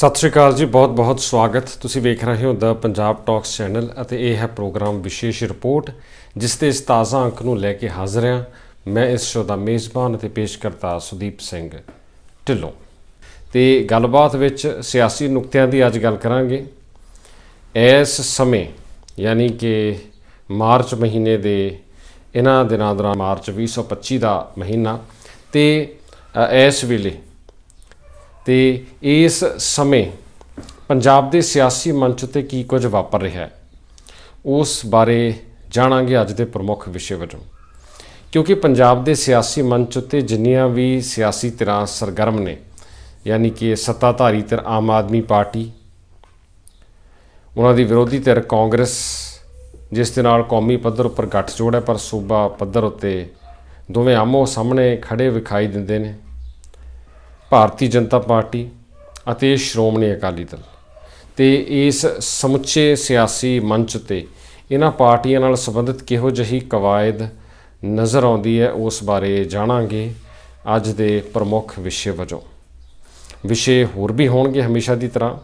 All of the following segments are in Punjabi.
ਸਤਿ ਸ਼੍ਰੀ ਅਕਾਲ ਜੀ, ਬਹੁਤ ਬਹੁਤ ਸਵਾਗਤ। ਤੁਸੀਂ ਵੇਖ ਰਹੇ ਹੋ ਦਾ ਪੰਜਾਬ ਟਾਕਸ ਚੈਨਲ ਅਤੇ ਇਹ ਹੈ ਪ੍ਰੋਗਰਾਮ ਵਿਸ਼ੇਸ਼ ਰਿਪੋਰਟ, ਜਿਸ ਦੇ ਇਸ ਤਾਜ਼ਾ ਅੰਕ ਨੂੰ ਲੈ ਕੇ ਹਾਜ਼ਰ ਹਾਂ। ਮੈਂ ਇਸ ਸ਼ੋਅ ਦਾ ਮੇਜ਼ਬਾਨ ਅਤੇ ਪੇਸ਼ਕਰਤਾ ਸੁਦੀਪ ਸਿੰਘ ਢਿੱਲੋਂ। ਤੇ ਗੱਲਬਾਤ ਵਿੱਚ ਸਿਆਸੀ ਨੁਕਤਿਆਂ ਦੀ ਅੱਜ ਗੱਲ ਕਰਾਂਗੇ। ਇਸ ਸਮੇਂ, ਯਾਨੀ ਕਿ ਮਾਰਚ ਮਹੀਨੇ ਦੇ ਇਹਨਾਂ ਦਿਨਾਂ ਦੌਰਾਨ, ਮਾਰਚ 2025 ਦਾ ਮਹੀਨਾ, ਤੇ ਇਸ ਵੇਲੇ ਤੇ ਇਸ ਸਮੇਂ ਪੰਜਾਬ ਦੇ ਸਿਆਸੀ ਮੰਚ ਤੇ ਕੀ ਕੁਝ ਵਾਪਰ ਰਿਹਾ ਹੈ, ਉਸ ਬਾਰੇ ਜਾਣਾਂਗੇ ਅੱਜ ਦੇ ਪ੍ਰਮੁੱਖ ਵਿਸ਼ੇ ਵਜੋਂ। ਕਿਉਂਕਿ ਪੰਜਾਬ ਦੇ ਸਿਆਸੀ ਮੰਚ ਉੱਤੇ ਜਿੰਨੀਆਂ ਵੀ ਸਿਆਸੀ ਧਿਰਾਂ ਸਰਗਰਮ ਨੇ, ਯਾਨੀ ਕਿ ਸੱਤਾਧਾਰੀ ਧਿਰ ਆਮ ਆਦਮੀ ਪਾਰਟੀ, ਉਹਨਾਂ ਦੀ ਵਿਰੋਧੀ ਧਿਰ ਕਾਂਗਰਸ, ਜਿਸ ਦੇ ਨਾਲ ਕੌਮੀ ਪੱਧਰ ਉੱਪਰ ਗੱਠਜੋੜ ਹੈ, ਪਰ ਸੂਬਾ ਪੱਧਰ ਉੱਤੇ ਦੋਵੇਂ ਆਮੋ ਸਾਹਮਣੇ ਖੜੇ ਵਿਖਾਈ ਦਿੰਦੇ ਨੇ। ਭਾਰਤੀ ਜਨਤਾ ਪਾਰਟੀ ਅਤੇ ਸ਼੍ਰੋਮਣੀ ਅਕਾਲੀ ਦਲ। ਤੇ ਇਸ ਸਮੁੱਚੇ ਸਿਆਸੀ ਮੰਚ ਤੇ ਇਹਨਾਂ ਪਾਰਟੀਆਂ ਨਾਲ ਸੰਬੰਧਿਤ ਕਿਹੋ ਜਿਹੀ ਕਵਾਇਦ ਨਜ਼ਰ ਆਉਂਦੀ ਹੈ, ਉਸ ਬਾਰੇ ਜਾਣਾਂਗੇ ਅੱਜ ਦੇ ਪ੍ਰਮੁੱਖ ਵਿਸ਼ੇ ਵਜੋਂ। ਵਿਸ਼ੇ ਹੋਰ ਵੀ ਹੋਣਗੇ ਹਮੇਸ਼ਾ ਦੀ ਤਰ੍ਹਾਂ।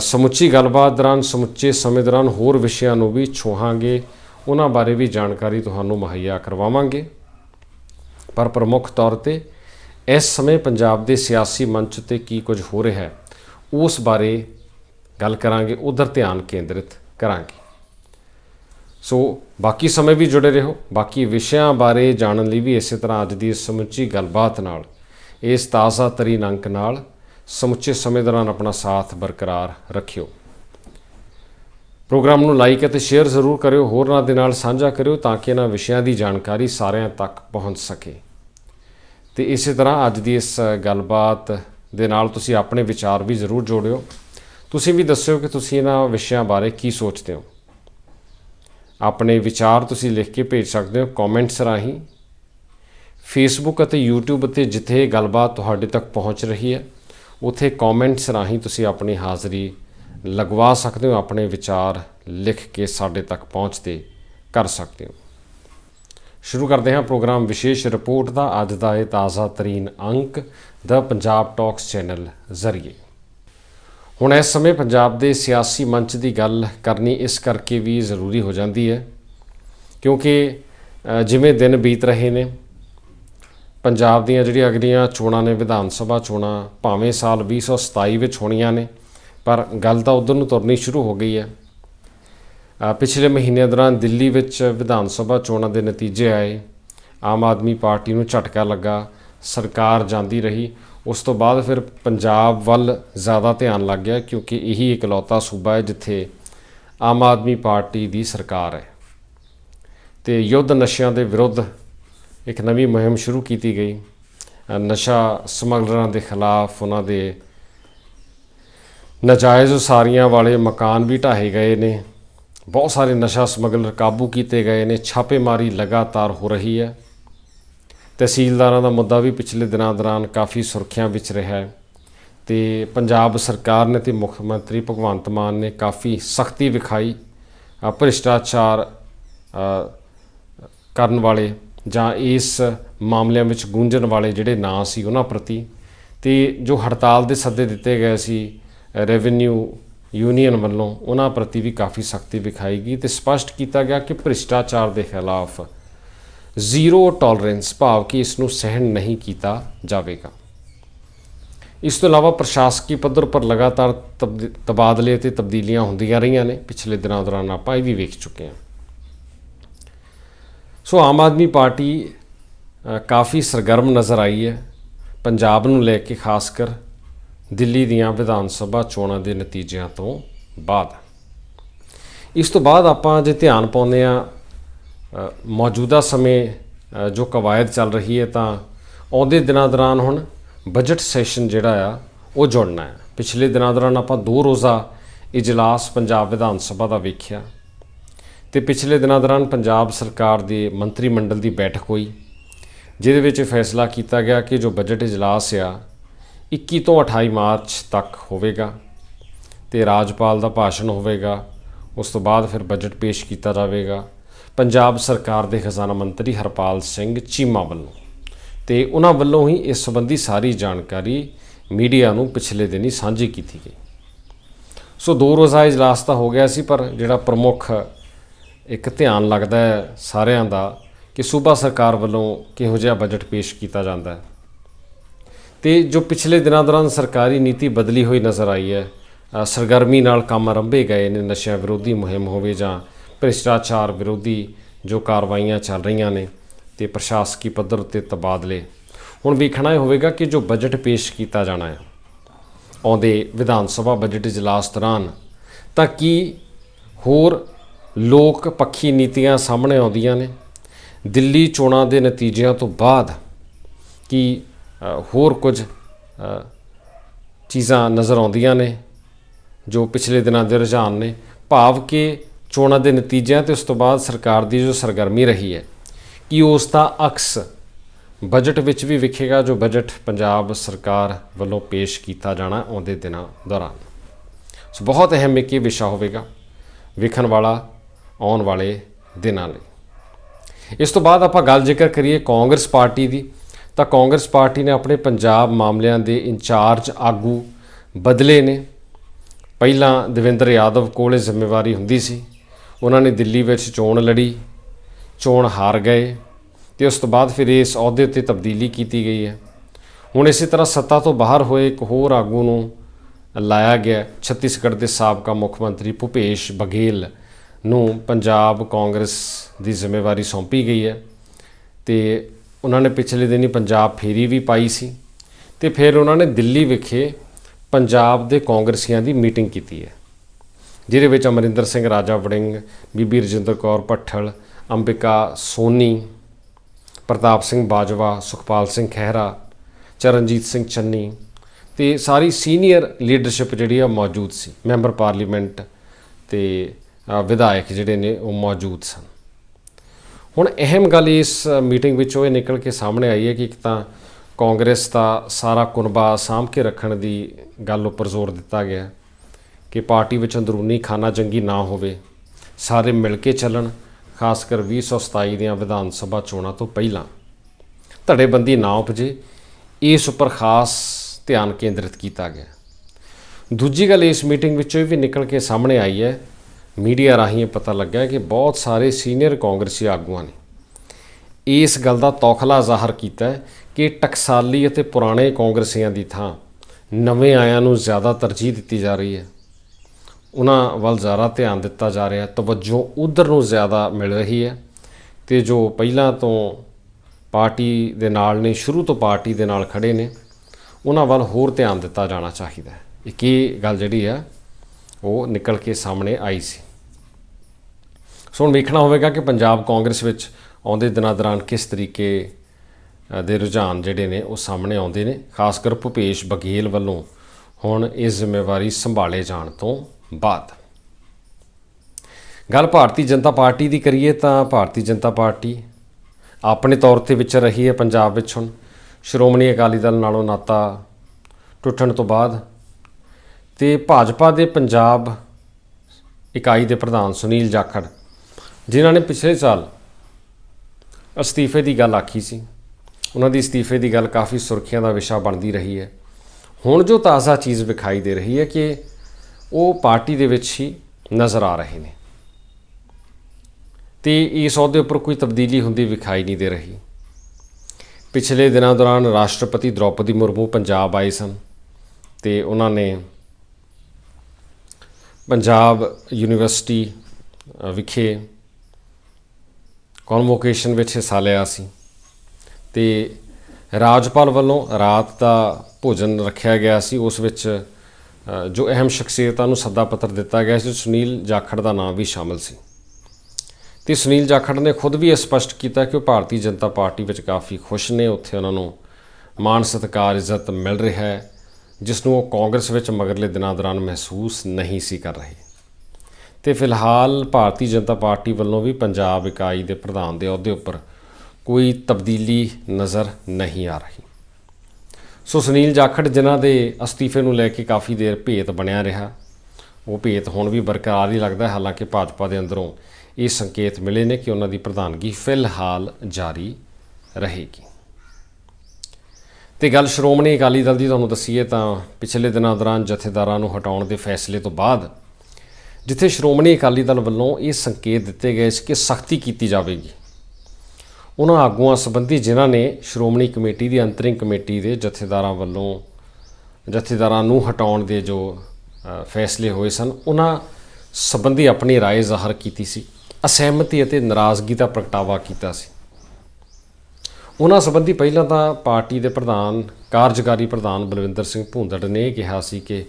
ਸਮੁੱਚੀ ਗੱਲਬਾਤ ਦੌਰਾਨ, ਸਮੁੱਚੇ ਸਮੇਂ ਦੌਰਾਨ ਹੋਰ ਵਿਸ਼ਿਆਂ ਨੂੰ ਵੀ ਛੋਹਾਂਗੇ। ਉਹਨਾਂ ਬਾਰੇ ਵੀ ਜਾਣਕਾਰੀ ਤੁਹਾਨੂੰ ਮੁਹੱਈਆ ਕਰਵਾਵਾਂਗੇ। ਪਰ ਪ੍ਰਮੁੱਖ ਤੌਰ ਤੇ ਇਸ ਸਮੇਂ ਪੰਜਾਬ ਦੇ ਸਿਆਸੀ ਮੰਚ ਤੇ ਕੀ ਕੁਝ ਹੋ ਰਿਹਾ ਹੈ, ਉਸ ਬਾਰੇ ਗੱਲ ਕਰਾਂਗੇ, ਉਧਰ ਧਿਆਨ ਕੇਂਦਰਿਤ ਕਰਾਂਗੇ। ਸੋ ਬਾਕੀ ਸਮੇਂ ਵੀ ਜੁੜੇ ਰਹੋ, ਬਾਕੀ ਵਿਸ਼ਿਆਂ ਬਾਰੇ ਜਾਣਨ ਲਈ ਵੀ ਇਸੇ ਤਰ੍ਹਾਂ ਅੱਜ ਦੀ ਇਸ ਸਮੁੱਚੀ ਗੱਲਬਾਤ ਨਾਲ, ਇਸ ਤਾਜ਼ਾ ਤਰੀਨ ਅੰਕ ਨਾਲ ਸਮੁੱਚੇ ਸਮੇਂ ਦੌਰਾਨ ਆਪਣਾ ਸਾਥ ਬਰਕਰਾਰ ਰੱਖਿਓ। ਪ੍ਰੋਗਰਾਮ ਨੂੰ ਲਾਈਕ ਅਤੇ ਸ਼ੇਅਰ ਜ਼ਰੂਰ ਕਰਿਓ, ਹੋਰਨਾਂ ਦੇ ਨਾਲ ਸਾਂਝਾ ਕਰਿਓ ਤਾਂ ਕਿ ਇਹਨਾਂ ਵਿਸ਼ਿਆਂ ਦੀ ਜਾਣਕਾਰੀ ਸਾਰਿਆਂ ਤੱਕ ਪਹੁੰਚ ਸਕੇ। ਤੇ ਇਸੇ ਤਰ੍ਹਾਂ ਅੱਜ ਦੀ ਇਸ ਗੱਲਬਾਤ ਦੇ ਨਾਲ ਤੁਸੀਂ ਆਪਣੇ ਵਿਚਾਰ ਵੀ ਜ਼ਰੂਰ ਜੋੜਿਓ। ਤੁਸੀਂ ਵੀ ਦੱਸਿਓ ਕਿ ਤੁਸੀਂ ਇਹਨਾਂ ਵਿਸ਼ਿਆਂ ਬਾਰੇ ਕੀ ਸੋਚਦੇ ਹੋ। ਆਪਣੇ ਵਿਚਾਰ ਤੁਸੀਂ ਲਿਖ ਕੇ ਭੇਜ ਸਕਦੇ ਹੋ ਕਮੈਂਟਸ ਰਾਹੀਂ। ਫੇਸਬੁੱਕ ਅਤੇ YouTube ਉੱਤੇ ਜਿੱਥੇ ਗੱਲਬਾਤ ਤੁਹਾਡੇ ਤੱਕ ਪਹੁੰਚ ਰਹੀ ਹੈ, ਉਥੇ ਕਮੈਂਟਸ ਰਾਹੀਂ ਤੁਸੀਂ ਆਪਣੀ ਹਾਜ਼ਰੀ ਲਗਵਾ ਸਕਦੇ ਹੋ, ਆਪਣੇ ਵਿਚਾਰ ਲਿਖ ਕੇ ਸਾਡੇ ਤੱਕ ਪਹੁੰਚਦੇ ਕਰ ਸਕਦੇ ਹੋ। ਸ਼ੁਰੂ ਕਰਦੇ ਹਾਂ ਪ੍ਰੋਗਰਾਮ ਵਿਸ਼ੇਸ਼ ਰਿਪੋਰਟ ਦਾ। ਅੱਜ ਦਾ ਇਹ ਤਾਜ਼ਾ ਤਰੀਨ ਅੰਕ, ਦਾ ਪੰਜਾਬ ਟਾਕਸ ਚੈਨਲ ਜ਼ਰੀਏ। ਹੁਣ ਇਸ ਸਮੇਂ ਪੰਜਾਬ ਦੇ ਸਿਆਸੀ ਮੰਚ ਦੀ ਗੱਲ ਕਰਨੀ ਇਸ ਕਰਕੇ ਵੀ ਜ਼ਰੂਰੀ ਹੋ ਜਾਂਦੀ ਹੈ, ਕਿਉਂਕਿ ਜਿਵੇਂ ਦਿਨ ਬੀਤ ਰਹੇ ਨੇ, ਪੰਜਾਬ ਦੀਆਂ ਜਿਹੜੀਆਂ ਅਗਲੀਆਂ ਚੋਣਾਂ ਨੇ, ਵਿਧਾਨ ਸਭਾ ਚੋਣਾਂ ਭਾਵੇਂ ਸਾਲ 2027 ਵਿੱਚ ਹੋਣੀਆਂ ਨੇ, ਪਰ ਗੱਲ ਤਾਂ ਉਧਰ ਨੂੰ ਤੁਰਨੀ ਸ਼ੁਰੂ ਹੋ ਗਈ ਹੈ। ਪਿਛਲੇ ਮਹੀਨਿਆਂ ਦੌਰਾਨ ਦਿੱਲੀ ਵਿੱਚ ਵਿਧਾਨ ਸਭਾ ਚੋਣਾਂ ਦੇ ਨਤੀਜੇ ਆਏ। ਆਮ ਆਦਮੀ ਪਾਰਟੀ ਨੂੰ ਝਟਕਾ ਲੱਗਾ। ਸਰਕਾਰ ਜਾਂਦੀ ਰਹੀ। ਉਸ ਤੋਂ ਬਾਅਦ ਫਿਰ ਪੰਜਾਬ ਵੱਲ ਜ਼ਿਆਦਾ ਧਿਆਨ ਲੱਗ ਗਿਆ ਕਿਉਂਕਿ ਇਹੀ ਇਕਲੌਤਾ ਸੂਬਾ ਹੈ ਜਿੱਥੇ ਆਮ ਆਦਮੀ ਪਾਰਟੀ ਦੀ ਸਰਕਾਰ ਹੈ। ਤੇ ਯੁੱਧ ਨਸ਼ਿਆਂ ਦੇ ਵਿਰੁੱਧ ਇੱਕ ਨਵੀਂ ਮੁਹਿੰਮ ਸ਼ੁਰੂ ਕੀਤੀ ਗਈ। ਨਸ਼ਾ ਸਮਗਲਰਾਂ ਦੇ ਖਿਲਾਫ ਉਹਨਾਂ ਦੇ ਨਾਜਾਇਜ਼ ਉਸਾਰੀਆਂ ਵਾਲੇ ਮਕਾਨ ਵੀ ਢਾਹੇ ਗਏ ਨੇ। ਬਹੁਤ ਸਾਰੇ ਨਸ਼ਾ ਸਮਗਲਰ ਕਾਬੂ ਕੀਤੇ ਗਏ ਨੇ ਛਾਪੇਮਾਰੀ ਲਗਾਤਾਰ ਹੋ ਰਹੀ ਹੈ ਤਹਿਸੀਲਦਾਰਾਂ ਦਾ ਮੁੱਦਾ ਵੀ ਪਿਛਲੇ ਦਿਨਾਂ ਦੌਰਾਨ ਕਾਫੀ ਸੁਰਖੀਆਂ ਵਿੱਚ ਰਿਹਾ ਹੈ ਤੇ ਪੰਜਾਬ ਸਰਕਾਰ ਨੇ ਤੇ ਮੁੱਖ ਮੰਤਰੀ ਭਗਵੰਤ ਮਾਨ ਨੇ ਕਾਫੀ ਸਖਤੀ ਵਿਖਾਈ ਭ੍ਰਿਸ਼ਟਾਚਾਰ ਕਰਨ ਵਾਲੇ ਜਾਂ ਇਸ ਮਾਮਲਿਆਂ ਵਿੱਚ ਗੂੰਜਣ ਵਾਲੇ ਜਿਹੜੇ ਨਾਂ ਸੀ ਉਹਨਾਂ ਪ੍ਰਤੀ ਤੇ ਜੋ ਹੜਤਾਲ ਦੇ ਸੱਦੇ ਦਿੱਤੇ ਗਏ ਸੀ ਰੈਵਨਿਊ ਯੂਨੀਅਨ ਵੱਲੋਂ ਉਹਨਾਂ ਪ੍ਰਤੀ ਵੀ ਕਾਫੀ ਸਖਤੀ ਵਿਖਾਈ ਗਈ ਤੇ ਸਪਸ਼ਟ ਕੀਤਾ ਗਿਆ ਕਿ ਭ੍ਰਿਸ਼ਟਾਚਾਰ ਦੇ ਖਿਲਾਫ ਜ਼ੀਰੋ ਟੋਲਰੈਂਸ ਭਾਵ ਕਿ ਇਸ ਨੂੰ ਸਹਿਣ ਨਹੀਂ ਕੀਤਾ ਜਾਵੇਗਾ। ਇਸ ਤੋਂ ਇਲਾਵਾ ਪ੍ਰਸ਼ਾਸਕੀ ਪੱਧਰ ਪਰ ਲਗਾਤਾਰ ਤਬਦੀ- ਤਬਾਦਲੇ ਅਤੇ ਤਬਦੀਲੀਆਂ ਹੁੰਦੀਆਂ ਰਹੀਆਂ ਨੇ। ਪਿਛਲੇ ਦਿਨਾਂ ਦੌਰਾਨ ਆਪਾਂ ਇਹ ਵੀ ਵੇਖ ਚੁੱਕੇ ਹਾਂ। ਸੋ ਆਮ ਆਦਮੀ ਪਾਰਟੀ ਕਾਫੀ ਸਰਗਰਮ ਨਜ਼ਰ ਆਈ ਹੈ। ਪੰਜਾਬ ਨੂੰ ਲੈ ਕੇ ਖਾਸ ਕਰ ਦਿੱਲੀ ਦੀਆਂ ਵਿਧਾਨ ਸਭਾ ਚੋਣਾਂ ਦੇ ਨਤੀਜਿਆਂ ਤੋਂ ਬਾਅਦ। ਇਸ ਤੋਂ ਬਾਅਦ ਆਪਾਂ ਜੇ ਧਿਆਨ ਪਾਉਂਦੇ ਆ ਮੌਜੂਦਾ ਸਮੇਂ ਜੋ ਕਵਾਇਦ ਚੱਲ ਰਹੀ ਹੈ ਤਾਂ ਆਉਂਦੇ ਦਿਨਾਂ ਦੌਰਾਨ ਹੁਣ ਬਜਟ ਸੈਸ਼ਨ ਜਿਹੜਾ ਆ, ਉਹ ਜੁੜਨਾ ਹੈ। ਪਿਛਲੇ ਦਿਨਾਂ ਦੌਰਾਨ ਆਪਾਂ ਦੋ ਰੋਜ਼ਾ ਇਜਲਾਸ ਪੰਜਾਬ ਵਿਧਾਨ ਸਭਾ ਦਾ ਵੇਖਿਆ ਤੇ ਪਿਛਲੇ ਦਿਨਾਂ ਦੌਰਾਨ ਪੰਜਾਬ ਸਰਕਾਰ ਦੇ ਮੰਤਰੀ ਮੰਡਲ ਦੀ ਬੈਠਕ ਹੋਈ, ਜਿਹਦੇ ਵਿੱਚ ਫੈਸਲਾ ਕੀਤਾ ਗਿਆ ਕਿ ਜੋ ਬਜਟ ਇਜਲਾਸ ਆ 21 ਤੋਂ 28 ਮਾਰਚ ਤੱਕ ਹੋਵੇਗਾ ਤੇ ਰਾਜਪਾਲ ਦਾ ਭਾਸ਼ਣ ਹੋਵੇਗਾ। ਉਸ ਤੋਂ ਬਾਅਦ ਫਿਰ ਬਜਟ ਪੇਸ਼ ਕੀਤਾ ਜਾਵੇਗਾ। ਪੰਜਾਬ ਸਰਕਾਰ ਦੇ ਖਜ਼ਾਨਾ ਮੰਤਰੀ ਹਰਪਾਲ ਸਿੰਘ ਚੀਮਾ ਵੱਲੋਂ ਤੇ ਉਹਨਾਂ ਵੱਲੋਂ ਹੀ ਇਸ ਸੰਬੰਧੀ ਸਾਰੀ ਜਾਣਕਾਰੀ ਮੀਡੀਆ ਨੂੰ ਪਿਛਲੇ ਦਿਨੀ ਸਾਂਝੀ ਕੀਤੀ ਗਈ। ਸੋ ਦੋ ਰੋਜ਼ਾ ਇਜਲਾਸ ਤਾਂ ਹੋ ਗਿਆ ਸੀ, ਪਰ ਜਿਹੜਾ ਪ੍ਰਮੁੱਖ ਇੱਕ ਧਿਆਨ ਲੱਗਦਾ ਹੈ ਸਾਰਿਆਂ ਦਾ ਕਿ ਸੂਬਾ ਸਰਕਾਰ ਵੱਲੋਂ ਕਿਹੋ ਜਿਹਾ ਬਜਟ ਪੇਸ਼ ਕੀਤਾ ਜਾਂਦਾ ਹੈ। ਤੇ ਜੋ ਪਿਛਲੇ ਦਿਨਾਂ ਦੌਰਾਨ ਸਰਕਾਰੀ ਨੀਤੀ ਬਦਲੀ ਹੋਈ ਨਜ਼ਰ ਆਈ ਹੈ ਸਰਗਰਮੀ ਨਾਲ ਕੰਮ ਆਰੰਭੇ ਗਏ ਨੇ ਨਸ਼ਿਆਂ ਵਿਰੋਧੀ ਮੁਹਿੰਮ ਹੋਵੇ ਜਾਂ ਭ੍ਰਿਸ਼ਟਾਚਾਰ ਵਿਰੋਧੀ ਜੋ ਕਾਰਵਾਈਆਂ ਚੱਲ ਰਹੀਆਂ ਨੇ ਤੇ ਪ੍ਰਸ਼ਾਸਕੀ ਪੱਧਰ ਉੱਤੇ ਤਬਾਦਲੇ। ਹੁਣ ਵੇਖਣਾ ਇਹ ਹੋਵੇਗਾ ਕਿ ਜੋ ਬਜਟ ਪੇਸ਼ ਕੀਤਾ ਜਾਣਾ ਹੈ, ਆਉਂਦੇ ਵਿਧਾਨ ਸਭਾ ਬਜਟ ਇਜਲਾਸ ਦੌਰਾਨ, ਤਾਂ ਕੀ ਹੋਰ ਲੋਕ ਪੱਖੀ ਨੀਤੀਆਂ ਸਾਹਮਣੇ ਆਉਂਦੀਆਂ ਨੇ? ਦਿੱਲੀ ਚੋਣਾਂ ਦੇ ਨਤੀਜਿਆਂ ਤੋਂ ਬਾਅਦ ਕੀ ਹੋਰ ਕੁਝ ਚੀਜ਼ਾਂ ਨਜ਼ਰ ਆਉਂਦੀਆਂ ਨੇ, ਜੋ ਪਿਛਲੇ ਦਿਨਾਂ ਦੇ ਰੁਝਾਨ ਨੇ। ਭਾਵ ਕਿ ਚੋਣਾਂ ਦੇ ਨਤੀਜਿਆਂ ਤੇ ਉਸ ਤੋਂ ਬਾਅਦ ਸਰਕਾਰ ਦੀ ਜੋ ਸਰਗਰਮੀ ਰਹੀ ਹੈ, ਕਿ ਉਸ ਦਾ ਅਕਸ ਬਜਟ ਵਿੱਚ ਵੀ ਵਿਖੇਗਾ, ਜੋ ਬਜਟ ਪੰਜਾਬ ਸਰਕਾਰ ਵੱਲੋਂ ਪੇਸ਼ ਕੀਤਾ ਜਾਣਾ ਆਉਂਦੇ ਦਿਨਾਂ ਦੌਰਾਨ। ਸੋ ਬਹੁਤ ਅਹਿਮ ਇੱਕ ਇਹ ਵਿਸ਼ਾ ਹੋਵੇਗਾ, ਵੇਖਣ ਵਾਲਾ, ਆਉਣ ਵਾਲੇ ਦਿਨਾਂ ਲਈ। ਇਸ ਤੋਂ ਬਾਅਦ ਆਪਾਂ ਗੱਲ ਜੇਕਰ ਕਰੀਏ ਕਾਂਗਰਸ ਪਾਰਟੀ ਦੀ ਤਾਂ ਕਾਂਗਰਸ ਪਾਰਟੀ ਨੇ ਆਪਣੇ ਪੰਜਾਬ ਮਾਮਲਿਆਂ ਦੇ ਇੰਚਾਰਜ ਆਗੂ ਬਦਲੇ ਨੇ। ਪਹਿਲਾਂ ਦਵਿੰਦਰ ਯਾਦਵ ਕੋਲ ਇਹ ਜ਼ਿੰਮੇਵਾਰੀ ਹੁੰਦੀ ਸੀ। ਉਹਨਾਂ ਨੇ ਦਿੱਲੀ ਵਿੱਚ ਚੋਣ ਲੜੀ, ਚੋਣ ਹਾਰ ਗਏ ਤੇ ਉਸ ਤੋਂ ਬਾਅਦ ਫਿਰ ਇਸ ਅਹੁਦੇ ਉੱਤੇ ਤਬਦੀਲੀ ਕੀਤੀ ਗਈ ਹੈ। ਹੁਣ ਇਸੇ ਤਰ੍ਹਾਂ ਸੱਤਾ ਤੋਂ ਬਾਹਰ ਹੋਏ ਇੱਕ ਹੋਰ ਆਗੂ ਨੂੰ ਲਾਇਆ ਗਿਆ ਛੱਤੀਸਗੜ੍ਹ ਦੇ ਸਾਬਕਾ ਮੁੱਖ ਮੰਤਰੀ ਭੁਪੇਸ਼ ਬਘੇਲ ਨੂੰ ਪੰਜਾਬ ਕਾਂਗਰਸ ਦੀ ਜ਼ਿੰਮੇਵਾਰੀ ਸੌਂਪੀ ਗਈ ਹੈ ਤੇ ਉਹਨਾਂ ਨੇ ਪਿਛਲੇ ਦਿਨੀ ਪੰਜਾਬ ਫੇਰੀ ਵੀ ਪਾਈ ਸੀ ਤੇ ਫਿਰ ਉਹਨਾਂ ਨੇ ਦਿੱਲੀ ਵਿਖੇ ਪੰਜਾਬ ਦੇ ਕਾਂਗਰਸੀਆਂ ਦੀ ਮੀਟਿੰਗ ਕੀਤੀ ਹੈ, ਜਿਹਦੇ ਵਿੱਚ ਅਮਰਿੰਦਰ ਸਿੰਘ, ਰਾਜਾ ਵੜਿੰਗ, ਬੀਬੀ ਰਜਿੰਦਰ ਕੌਰ ਭੱਠਲ, ਅੰਬਿਕਾ ਸੋਨੀ, ਪ੍ਰਤਾਪ ਸਿੰਘ ਬਾਜਵਾ, ਸੁਖਪਾਲ ਸਿੰਘ ਖਹਿਰਾ, ਚਰਨਜੀਤ ਸਿੰਘ ਚੰਨੀ ਤੇ ਸਾਰੀ ਸੀਨੀਅਰ ਲੀਡਰਸ਼ਿਪ ਜਿਹੜੀ ਆ ਮੌਜੂਦ ਸੀ, ਮੈਂਬਰ ਪਾਰਲੀਮੈਂਟ ਤੇ ਵਿਧਾਇਕ ਜਿਹੜੇ ਨੇ ਉਹ ਮੌਜੂਦ ਸਨ। ਹੁਣ ਅਹਿਮ ਗੱਲ ਇਸ ਮੀਟਿੰਗ ਵਿੱਚੋਂ ਇਹ ਨਿਕਲ ਕੇ ਸਾਹਮਣੇ ਆਈ ਹੈ ਕਿ ਇੱਕ ਤਾਂ ਕਾਂਗਰਸ ਦਾ ਸਾਰਾ ਕੁਨਬਾ ਸਾਂਭ ਕੇ ਰੱਖਣ ਦੀ ਗੱਲ ਉੱਪਰ ਜ਼ੋਰ ਦਿੱਤਾ ਗਿਆ ਕਿ ਪਾਰਟੀ ਵਿੱਚ ਅੰਦਰੂਨੀ ਖਾਨਾ ਜੰਗੀ ਨਾ ਹੋਵੇ, ਸਾਰੇ ਮਿਲ ਕੇ ਚੱਲਣ, ਖਾਸ ਕਰ 2027 ਦੀਆਂ ਵਿਧਾਨ ਸਭਾ ਚੋਣਾਂ ਤੋਂ ਪਹਿਲਾਂ। ਧੜੇਬੰਦੀ ਨਾ ਉਪਜੇ, ਇਸ ਉੱਪਰ ਖਾਸ ਧਿਆਨ ਕੇਂਦਰਿਤ ਕੀਤਾ ਗਿਆ। ਦੂਜੀ ਗੱਲ ਇਸ ਮੀਟਿੰਗ ਵਿੱਚੋਂ ਇਹ ਵੀ ਨਿਕਲ ਕੇ ਸਾਹਮਣੇ ਆਈ ਹੈ ਮੀਡੀਆ ਰਾਹੀਂ ਇਹ ਪਤਾ ਲੱਗਾ ਕਿ ਬਹੁਤ ਸਾਰੇ ਸੀਨੀਅਰ ਕਾਂਗਰਸੀ ਆਗੂਆਂ ਨੇ ਇਸ ਗੱਲ ਦਾ ਤੌਖਲਾ ਜ਼ਾਹਰ ਕੀਤਾ ਕਿ ਟਕਸਾਲੀ ਅਤੇ ਪੁਰਾਣੇ ਕਾਂਗਰਸੀਆਂ ਦੀ ਥਾਂ ਨਵੇਂ ਆਇਆਂ ਨੂੰ ਜ਼ਿਆਦਾ ਤਰਜੀਹ ਦਿੱਤੀ ਜਾ ਰਹੀ ਹੈ। ਉਹਨਾਂ ਵੱਲ ਜ਼ਿਆਦਾ ਧਿਆਨ ਦਿੱਤਾ ਜਾ ਰਿਹਾ ਤਵੱਜੋ ਉਧਰ ਨੂੰ ਜ਼ਿਆਦਾ ਮਿਲ ਰਹੀ ਹੈ ਤੇ ਜੋ ਪਹਿਲਾਂ ਤੋਂ ਪਾਰਟੀ ਦੇ ਨਾਲ ਨੇ, ਸ਼ੁਰੂ ਤੋਂ ਪਾਰਟੀ ਦੇ ਨਾਲ ਖੜੇ ਨੇ, ਉਹਨਾਂ ਵੱਲ ਹੋਰ ਧਿਆਨ ਦਿੱਤਾ ਜਾਣਾ ਚਾਹੀਦਾ ਹੈ। ਇੱਕ ਇਹ ਗੱਲ ਜਿਹੜੀ ਆ, ਉਹ ਨਿਕਲ ਕੇ ਸਾਹਮਣੇ ਆਈ ਸੀ। ਸੋ ਹੁਣ ਵੇਖਣਾ ਹੋਵੇਗਾ ਕਿ ਪੰਜਾਬ ਕਾਂਗਰਸ ਵਿੱਚ ਆਉਂਦੇ ਦਿਨਾਂ ਦੌਰਾਨ ਕਿਸ ਤਰੀਕੇ ਦੇ ਰੁਝਾਨ ਜਿਹੜੇ ਨੇ ਉਹ ਸਾਹਮਣੇ ਆਉਂਦੇ ਨੇ, ਖਾਸ ਕਰ ਭੁਪੇਸ਼ ਬਘੇਲ ਵੱਲੋਂ ਹੁਣ ਇਹ ਜ਼ਿੰਮੇਵਾਰੀ ਸੰਭਾਲੇ ਜਾਣ ਤੋਂ ਬਾਅਦ। ਗੱਲ ਭਾਰਤੀ ਜਨਤਾ ਪਾਰਟੀ ਦੀ ਕਰੀਏ ਤਾਂ ਭਾਰਤੀ ਜਨਤਾ ਪਾਰਟੀ ਆਪਣੇ ਤੌਰ ਤੇ ਵਿਚਰ ਰਹੀ ਹੈ ਪੰਜਾਬ ਵਿੱਚ ਹੁਣ। ਸ਼੍ਰੋਮਣੀ ਅਕਾਲੀ ਦਲ ਨਾਲੋਂ ਨਾਤਾ ਟੁੱਟਣ ਤੋਂ ਬਾਅਦ ਤੇ ਭਾਜਪਾ ਦੇ ਪੰਜਾਬ ਇਕਾਈ ਦੇ ਪ੍ਰਧਾਨ ਸੁਨੀਲ ਜਾਖੜ ਜਿਨ੍ਹਾਂ ਨੇ ਪਿਛਲੇ ਸਾਲ ਅਸਤੀਫੇ ਦੀ ਗੱਲ ਆਖੀ ਸੀ, ਉਹਨਾਂ ਦੀ ਅਸਤੀਫੇ ਦੀ ਗੱਲ ਕਾਫੀ ਸੁਰਖੀਆਂ ਦਾ ਵਿਸ਼ਾ ਬਣਦੀ ਰਹੀ ਹੈ। ਹੁਣ ਜੋ ਤਾਜ਼ਾ ਚੀਜ਼ ਵਿਖਾਈ ਦੇ ਰਹੀ ਹੈ ਕਿ ਉਹ ਪਾਰਟੀ ਦੇ ਵਿੱਚ ਹੀ ਨਜ਼ਰ ਆ ਰਹੇ ਨੇ। ਤੇ ਇਸ ਅਹੁਦੇ ਉੱਪਰ ਕੋਈ ਤਬਦੀਲੀ ਹੁੰਦੀ ਵਿਖਾਈ ਨਹੀਂ ਦੇ ਰਹੀ। ਪਿਛਲੇ ਦਿਨਾਂ ਦੌਰਾਨ ਰਾਸ਼ਟਰਪਤੀ ਦ੍ਰੌਪਦੀ ਮੁਰਮੂ ਪੰਜਾਬ ਆਏ ਸਨ ਤੇ ਉਹਨਾਂ ਨੇ ਪੰਜਾਬ ਯੂਨੀਵਰਸਿਟੀ ਵਿਖੇ ਕਨਵੋਕੇਸ਼ਨ ਵਿੱਚ ਹਿੱਸਾ ਲਿਆ ਸੀ। ਤੇ ਰਾਜਪਾਲ ਵੱਲੋਂ ਰਾਤ ਦਾ ਭੋਜਨ ਰੱਖਿਆ ਗਿਆ ਸੀ। ਉਸ ਵਿੱਚ ਜੋ ਅਹਿਮ ਸ਼ਖਸੀਅਤਾਂ ਨੂੰ ਸੱਦਾ ਪੱਤਰ ਦਿੱਤਾ ਗਿਆ ਸੀ, ਸੁਨੀਲ ਜਾਖੜ ਦਾ ਨਾਮ ਵੀ ਸ਼ਾਮਲ ਸੀ। ਤੇ ਸੁਨੀਲ ਜਾਖੜ ਨੇ ਖੁਦ ਵੀ ਇਹ ਸਪਸ਼ਟ ਕੀਤਾ ਕਿ ਉਹ ਭਾਰਤੀ ਜਨਤਾ ਪਾਰਟੀ ਵਿੱਚ ਕਾਫੀ ਖੁਸ਼ ਨੇ। ਉੱਥੇ ਉਹਨਾਂ ਨੂੰ ਮਾਣ, ਸਤਿਕਾਰ, ਇੱਜ਼ਤ ਮਿਲ ਰਿਹਾ ਹੈ, ਜਿਸ ਨੂੰ ਉਹ ਕਾਂਗਰਸ ਵਿੱਚ ਮਗਰਲੇ ਦਿਨਾਂ ਦੌਰਾਨ ਮਹਿਸੂਸ ਨਹੀਂ ਸੀ ਕਰ ਰਹੇ। ਤੇ ਫਿਲਹਾਲ ਭਾਰਤੀ ਜਨਤਾ ਪਾਰਟੀ ਵੱਲੋਂ ਵੀ ਪੰਜਾਬ ਇਕਾਈ ਦੇ ਪ੍ਰਧਾਨ ਦੇ ਅਹੁਦੇ ਉੱਪਰ ਕੋਈ ਤਬਦੀਲੀ ਨਜ਼ਰ ਨਹੀਂ ਆ ਰਹੀ। ਸੋ ਸੁਨੀਲ ਜਾਖੜ, ਜਿਨ੍ਹਾਂ ਦੇ ਅਸਤੀਫੇ ਨੂੰ ਲੈ ਕੇ ਕਾਫੀ ਦੇਰ ਭੇਤ ਬਣਿਆ ਰਿਹਾ, ਉਹ ਭੇਤ ਹੁਣ ਵੀ ਬਰਕਰਾਰ ਹੀ ਲੱਗਦਾ ਹਾਲਾਂਕਿ ਭਾਜਪਾ ਦੇ ਅੰਦਰੋਂ ਇਹ ਸੰਕੇਤ ਮਿਲੇ ਨੇ ਕਿ ਉਹਨਾਂ ਦੀ ਪ੍ਰਧਾਨਗੀ ਫਿਲਹਾਲ ਜਾਰੀ ਰਹੇਗੀ। ਤੇ ਗੱਲ ਸ਼੍ਰੋਮਣੀ ਅਕਾਲੀ ਦਲ ਦੀ ਤੁਹਾਨੂੰ ਦੱਸੀਏ ਤਾਂ ਪਿਛਲੇ ਦਿਨਾਂ ਦੌਰਾਨ ਜਥੇਦਾਰਾਂ ਨੂੰ ਹਟਾਉਣ ਦੇ ਫੈਸਲੇ ਤੋਂ ਬਾਅਦ ਜਿੱਥੇ ਸ਼੍ਰੋਮਣੀ ਅਕਾਲੀ ਦਲ ਵੱਲੋਂ ਇਹ ਸੰਕੇਤ ਦਿੱਤੇ ਗਏ ਸੀ ਕਿ ਸਖਤੀ ਕੀਤੀ ਜਾਵੇਗੀ ਉਹਨਾਂ ਆਗੂਆਂ ਸੰਬੰਧੀ ਜਿਨ੍ਹਾਂ ਨੇ ਸ਼੍ਰੋਮਣੀ ਕਮੇਟੀ ਦੀ ਅੰਤਰਿੰਗ ਕਮੇਟੀ ਦੇ ਜਥੇਦਾਰਾਂ ਵੱਲੋਂ ਜਥੇਦਾਰਾਂ ਨੂੰ ਹਟਾਉਣ ਦੇ ਜੋ ਅ, ਫੈਸਲੇ ਹੋਏ ਸਨ ਉਹਨਾਂ ਸੰਬੰਧੀ ਆਪਣੀ رائے ਜ਼ਾਹਰ ਕੀਤੀ ਸੀ ਅਸਹਿਮਤੀ ਅਤੇ ਨਾਰਾਜ਼ਗੀ ਦਾ ਪ੍ਰਗਟਾਵਾ ਕੀਤਾ ਸੀ ਉਹਨਾਂ ਸੰਬੰਧੀ ਪਹਿਲਾਂ ਤਾਂ ਪਾਰਟੀ ਦੇ ਪ੍ਰਧਾਨ ਕਾਰਜਕਾਰੀ ਪ੍ਰਧਾਨ ਬਲਵਿੰਦਰ ਸਿੰਘ ਭੂੰਦੜ ਨੇ ਇਹ ਕਿਹਾ ਸੀ ਕਿ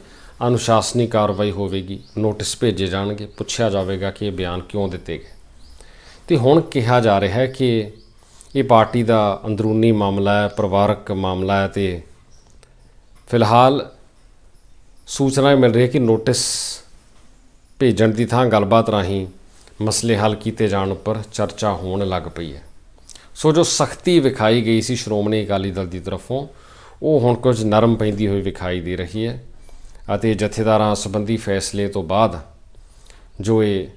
ਅਨੁਸ਼ਾਸਨੀ ਕਾਰਵਾਈ ਹੋਵੇਗੀ। ਨੋਟਿਸ ਭੇਜੇ ਜਾਣਗੇ। ਪੁੱਛਿਆ ਜਾਵੇਗਾ ਕਿ ਇਹ ਬਿਆਨ ਕਿਉਂ ਦਿੱਤੇ ਗਏ। ਤੇ ਹੁਣ ਕਿਹਾ ਜਾ ਰਿਹਾ ਹੈ ਕਿ ਇਹ ਪਾਰਟੀ ਦਾ ਅੰਦਰੂਨੀ ਮਾਮਲਾ ਹੈ, ਪਰਿਵਾਰਕ ਮਾਮਲਾ ਹੈ ਤੇ ਫਿਲਹਾਲ ਸੂਚਨਾ ਮਿਲ ਰਹੀ ਹੈ ਕਿ ਨੋਟਿਸ ਭੇਜਣ ਦੀ ਥਾਂ ਗੱਲਬਾਤ ਰਾਹੀਂ ਮਸਲੇ ਹੱਲ ਕੀਤੇ ਜਾਣ ਉੱਪਰ ਚਰਚਾ ਹੋਣ ਲੱਗ ਪਈ ਹੈ। ਸੋ ਜੋ ਸਖਤੀ ਵਿਖਾਈ ਗਈ ਸੀ ਸ਼੍ਰੋਮਣੀ ਅਕਾਲੀ ਦਲ ਦੀ ਤਰਫੋਂ, ਉਹ ਹੁਣ ਕੁਝ ਨਰਮ ਪੈਂਦੀ ਹੋਈ ਵਿਖਾਈ ਦੇ ਰਹੀ ਹੈ। ਅਤੇ ਜਥੇਦਾਰਾਂ ਸੰਬੰਧੀ ਫੈਸਲੇ ਤੋਂ ਬਾਅਦ ਜੋ ਇਹ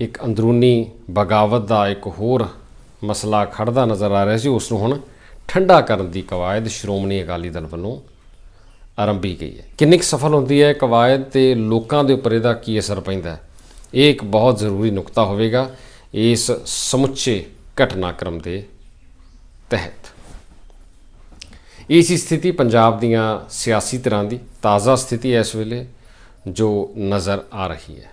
ਇੱਕ ਅੰਦਰੂਨੀ ਬਗਾਵਤ ਦਾ ਇੱਕ ਹੋਰ ਮਸਲਾ ਖੜਦਾ ਨਜ਼ਰ ਆ ਰਿਹਾ ਸੀ, ਉਸ ਨੂੰ ਹੁਣ ਠੰਡਾ ਕਰਨ ਦੀ ਕਵਾਇਦ ਸ਼੍ਰੋਮਣੀ ਅਕਾਲੀ ਦਲ ਵੱਲੋਂ ਆਰੰਭੀ ਗਈ ਹੈ। ਕਿੰਨੀ ਕੁ ਸਫਲ ਹੁੰਦੀ ਹੈ ਕਵਾਇਦ ਤੇ ਲੋਕਾਂ ਦੇ ਉੱਪਰ ਇਹਦਾ ਕੀ ਅਸਰ ਪੈਂਦਾ ਇਹ ਇੱਕ ਬਹੁਤ ਜ਼ਰੂਰੀ ਨੁਕਤਾ ਹੋਵੇਗਾ ਇਸ ਸਮੁੱਚੇ ਘਟਨਾਕ੍ਰਮ ਦੇ ਤਹਿਤ। ਇਹ ਸੀ ਸਥਿਤੀ ਪੰਜਾਬ ਦੀਆਂ ਸਿਆਸੀ ਤਰ੍ਹਾਂ ਦੀ ਤਾਜ਼ਾ ਸਥਿਤੀ ਇਸ ਵੇਲੇ ਜੋ ਨਜ਼ਰ ਆ ਰਹੀ ਹੈ।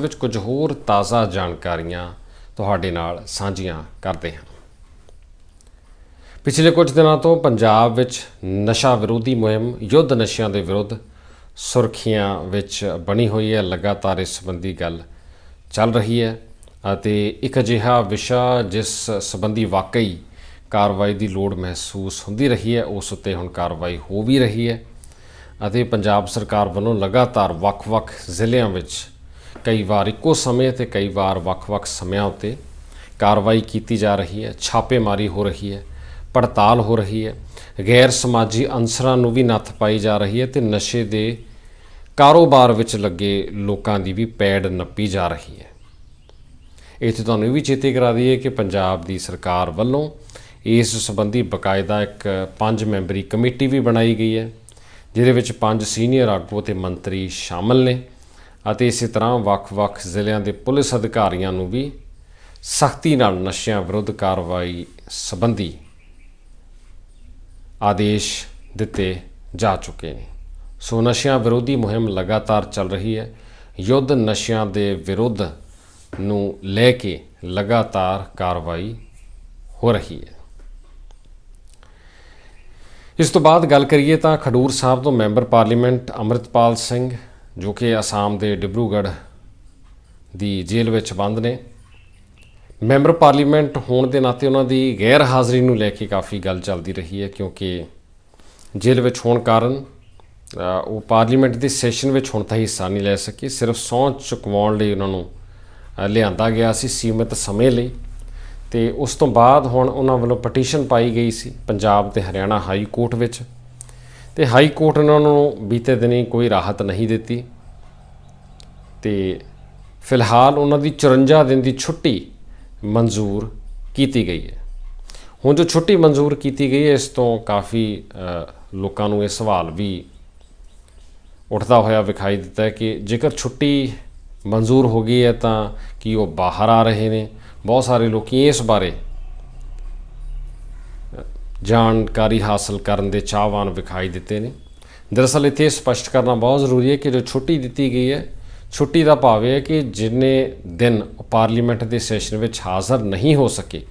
ਵਿੱਚ ਕੁਝ ਹੋਰ ਤਾਜ਼ਾ ਜਾਣਕਾਰੀਆਂ ਤੁਹਾਡੇ ਨਾਲ ਸਾਂਝੀਆਂ ਕਰਦੇ ਹਾਂ। ਪਿਛਲੇ ਕੁਝ ਦਿਨਾਂ ਤੋਂ ਪੰਜਾਬ ਵਿੱਚ ਨਸ਼ਾ ਵਿਰੋਧੀ ਮੁਹਿੰਮ, ਯੁੱਧ ਨਸ਼ਿਆਂ ਦੇ ਵਿਰੁੱਧ ਸੁਰਖੀਆਂ ਵਿੱਚ ਬਣੀ ਹੋਈ ਹੈ। ਲਗਾਤਾਰ ਇਸ ਸੰਬੰਧੀ ਗੱਲ ਚੱਲ ਰਹੀ ਹੈ ਅਤੇ ਇੱਕ ਅਜਿਹਾ ਵਿਸ਼ਾ ਜਿਸ ਸੰਬੰਧੀ ਵਾਕਈ ਕਾਰਵਾਈ ਦੀ ਲੋੜ ਮਹਿਸੂਸ ਹੁੰਦੀ ਰਹੀ ਹੈ, ਉਸ ਉੱਤੇ ਹੁਣ ਕਾਰਵਾਈ ਹੋ ਵੀ ਰਹੀ ਹੈ ਅਤੇ ਪੰਜਾਬ ਸਰਕਾਰ ਵੱਲੋਂ ਲਗਾਤਾਰ ਵੱਖ-ਵੱਖ ਜ਼ਿਲ੍ਹਿਆਂ ਵਿੱਚ ਕਈ ਵਾਰ ਇੱਕੋ ਸਮੇਂ ਤੇ ਕਈ ਵਾਰ ਵੱਖ-ਵੱਖ ਸਮਿਆਂ ਉੱਤੇ ਕਾਰਵਾਈ ਕੀਤੀ ਜਾ ਰਹੀ ਹੈ, ਛਾਪੇਮਾਰੀ ਹੋ ਰਹੀ ਹੈ, ਪੜਤਾਲ ਹੋ ਰਹੀ ਹੈ, ਗੈਰ ਸਮਾਜੀ ਅਨਸਰਾਂ ਨੂੰ ਵੀ ਨੱਥ ਪਾਈ ਜਾ ਰਹੀ ਹੈ ਤੇ ਨਸ਼ੇ ਦੇ ਕਾਰੋਬਾਰ ਵਿੱਚ ਲੱਗੇ ਲੋਕਾਂ ਦੀ ਵੀ ਪੈੜ ਨੱਪੀ ਜਾ ਰਹੀ ਹੈ। ਇੱਥੇ ਤੁਹਾਨੂੰ ਇਹ ਵੀ ਚੇਤੇ ਕਰਾ ਦਈਏ ਕਿ ਪੰਜਾਬ ਦੀ ਸਰਕਾਰ ਵੱਲੋਂ ਇਸ ਸੰਬੰਧੀ ਬਕਾਇਦਾ ਇੱਕ ਪੰਜ ਮੈਂਬਰੀ ਕਮੇਟੀ ਵੀ ਬਣਾਈ ਗਈ ਹੈ, ਜਿਹਦੇ ਵਿੱਚ ਪੰਜ ਸੀਨੀਅਰ ਆਗੂ ਤੇ ਮੰਤਰੀ ਸ਼ਾਮਲ ਨੇ ਅਤੇ ਇਸੇ ਤਰ੍ਹਾਂ ਵੱਖ-ਵੱਖ ਜ਼ਿਲ੍ਹਿਆਂ ਦੇ ਪੁਲਿਸ ਅਧਿਕਾਰੀਆਂ ਨੂੰ ਵੀ ਸਖਤੀ ਨਾਲ ਨਸ਼ਿਆਂ ਵਿਰੁੱਧ ਕਾਰਵਾਈ ਸੰਬੰਧੀ ਆਦੇਸ਼ ਦਿੱਤੇ ਜਾ ਚੁੱਕੇ ਨੇ। ਸੋ ਨਸ਼ਿਆਂ ਵਿਰੋਧੀ ਮੁਹਿੰਮ ਲਗਾਤਾਰ ਚੱਲ ਰਹੀ ਹੈ। ਯੁੱਧ ਨਸ਼ਿਆਂ ਦੇ ਵਿਰੁੱਧ ਨੂੰ ਲੈ ਕੇ ਲਗਾਤਾਰ ਕਾਰਵਾਈ ਹੋ ਰਹੀ ਹੈ। ਇਸ ਤੋਂ ਬਾਅਦ ਗੱਲ ਕਰੀਏ ਤਾਂ ਖਡੂਰ ਸਾਹਿਬ ਤੋਂ ਮੈਂਬਰ ਪਾਰਲੀਮੈਂਟ ਅੰਮ੍ਰਿਤਪਾਲ ਸਿੰਘ, ਜੋ ਕਿ ਅਸਾਮ ਦੇ ਡਿਬਰੂਗੜ੍ਹ ਦੀ ਜੇਲ੍ਹ ਵਿੱਚ ਬੰਦ ਨੇ। ਮੈਂਬਰ ਪਾਰਲੀਮੈਂਟ ਹੋਣ ਦੇ ਨਾਤੇ ਉਹਨਾਂ ਦੀ ਗੈਰ ਹਾਜ਼ਰੀ ਨੂੰ ਲੈ ਕੇ ਕਾਫੀ ਗੱਲ ਚੱਲਦੀ ਰਹੀ ਹੈ, ਕਿਉਂਕਿ ਜੇਲ੍ਹ ਵਿੱਚ ਹੋਣ ਕਾਰਨ ਉਹ ਪਾਰਲੀਮੈਂਟ ਦੇ ਸੈਸ਼ਨ ਵਿੱਚ ਹੁਣ ਤਾਂ ਹਿੱਸਾ ਨਹੀਂ ਲੈ ਸਕੇ। ਸਿਰਫ ਸਹੁੰ ਚੁਕਵਾਉਣ ਲਈ ਉਹਨਾਂ ਨੂੰ ਲਿਆਂਦਾ ਗਿਆ ਸੀ ਸੀਮਿਤ ਸਮੇਂ ਲਈ। ਤੇ ਉਸ ਤੋਂ ਬਾਅਦ ਹੁਣ ਉਹਨਾਂ ਵੱਲੋਂ ਪਟੀਸ਼ਨ ਪਾਈ ਗਈ ਸੀ ਪੰਜਾਬ ਤੇ ਹਰਿਆਣਾ ਹਾਈ ਕੋਰਟ ਵਿੱਚ। ਤੇ ਹਾਈ ਕੋਰਟ ਨੇ ਉਹਨਾਂ ਨੂੰ ਬੀਤੇ ਦਿਨੀ ਕੋਈ ਰਾਹਤ ਨਹੀਂ ਦਿੱਤੀ। ਤੇ ਫਿਲਹਾਲ ਉਹਨਾਂ ਦੀ 54 ਦਿਨ ਦੀ ਛੁੱਟੀ ਮਨਜ਼ੂਰ ਕੀਤੀ ਗਈ ਹੈ। ਹੁਣ ਜੋ ਛੁੱਟੀ ਮਨਜ਼ੂਰ ਕੀਤੀ ਗਈ ਹੈ, ਇਸ ਤੋਂ ਕਾਫੀ ਲੋਕਾਂ ਨੂੰ ਇਹ ਸਵਾਲ ਵੀ ਉੱਠਦਾ ਹੋਇਆ ਵਿਖਾਈ ਦਿੱਤਾ ਕਿ ਜੇਕਰ ਛੁੱਟੀ ਮਨਜ਼ੂਰ ਹੋ ਗਈ ਹੈ ਤਾਂ ਕੀ ਉਹ ਬਾਹਰ ਆ ਰਹੇ ਨੇ? ਬਹੁਤ ਸਾਰੇ ਲੋਕੀ ਇਸ ਬਾਰੇ ਜਾਣਕਾਰੀ ਹਾਸਲ ਕਰਨ ਦੇ ਚਾਹਵਾਨ ਵਿਖਾਈ ਦਿੱਤੇ ਨੇ। ਦਰਅਸਲ ਇੱਥੇ ਇਹ ਸਪਸ਼ਟ ਕਰਨਾ ਬਹੁਤ ਜ਼ਰੂਰੀ ਹੈ ਕਿ ਜੋ ਛੁੱਟੀ ਦਿੱਤੀ ਗਈ ਹੈ, ਛੁੱਟੀ ਦਾ ਭਾਵ ਇਹ ਹੈ ਕਿ ਜਿੰਨੇ ਦਿਨ ਉਹ ਪਾਰਲੀਮੈਂਟ ਦੇ ਸੈਸ਼ਨ ਵਿੱਚ ਹਾਜ਼ਰ ਨਹੀਂ ਹੋ ਸਕੇ,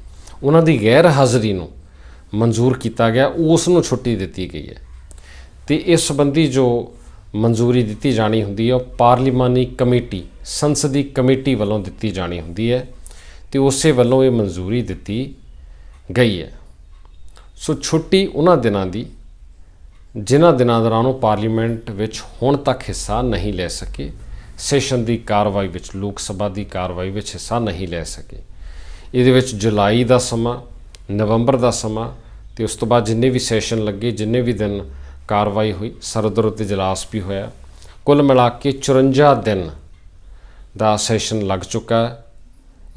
ਉਹਨਾਂ ਦੀ ਗੈਰ ਹਾਜ਼ਰੀ ਨੂੰ ਮਨਜ਼ੂਰ ਕੀਤਾ ਗਿਆ, ਉਸ ਨੂੰ ਛੁੱਟੀ ਦਿੱਤੀ ਗਈ ਹੈ। ਤੇ ਇਸ ਸੰਬੰਧੀ ਜੋ ਮਨਜ਼ੂਰੀ ਦਿੱਤੀ ਜਾਣੀ ਹੁੰਦੀ ਹੈ, ਉਹ ਪਾਰਲੀਮਾਨੀ ਕਮੇਟੀ, ਸੰਸਦੀ ਕਮੇਟੀ ਵੱਲੋਂ ਦਿੱਤੀ ਜਾਣੀ ਹੁੰਦੀ ਹੈ। ਤੇ ਉਸੇ ਵੱਲੋਂ ਇਹ ਮਨਜ਼ੂਰੀ ਦਿੱਤੀ ਗਈ ਹੈ। ਸੋ ਛੁੱਟੀ ਉਹਨਾਂ ਦਿਨਾਂ ਦੀ, ਜਿਨ੍ਹਾਂ ਦਿਨਾਂ ਦੌਰਾਨ ਉਹ ਪਾਰਲੀਮੈਂਟ ਵਿੱਚ ਹੁਣ ਤੱਕ ਹਿੱਸਾ ਨਹੀਂ ਲੈ ਸਕੇ, ਸੈਸ਼ਨ ਦੀ ਕਾਰਵਾਈ ਵਿੱਚ, ਲੋਕ ਸਭਾ ਦੀ ਕਾਰਵਾਈ ਵਿੱਚ ਹਿੱਸਾ ਨਹੀਂ ਲੈ ਸਕੇ। ਇਹਦੇ ਵਿੱਚ ਜੁਲਾਈ ਦਾ ਸਮਾਂ, ਨਵੰਬਰ ਦਾ ਸਮਾਂ ਤੇ ਉਸ ਤੋਂ ਬਾਅਦ ਜਿੰਨੇ ਵੀ ਸੈਸ਼ਨ ਲੱਗੇ, ਜਿੰਨੇ ਵੀ ਦਿਨ ਕਾਰਵਾਈ ਹੋਈ, ਸਰਦਰ ਤੇ ਵੀ ਹੋਇਆ, ਕੁੱਲ ਮਿਲਾ ਕੇ 54 ਦਿਨ ਦਾ ਸੈਸ਼ਨ ਲੱਗ ਚੁੱਕਾ ਹੈ।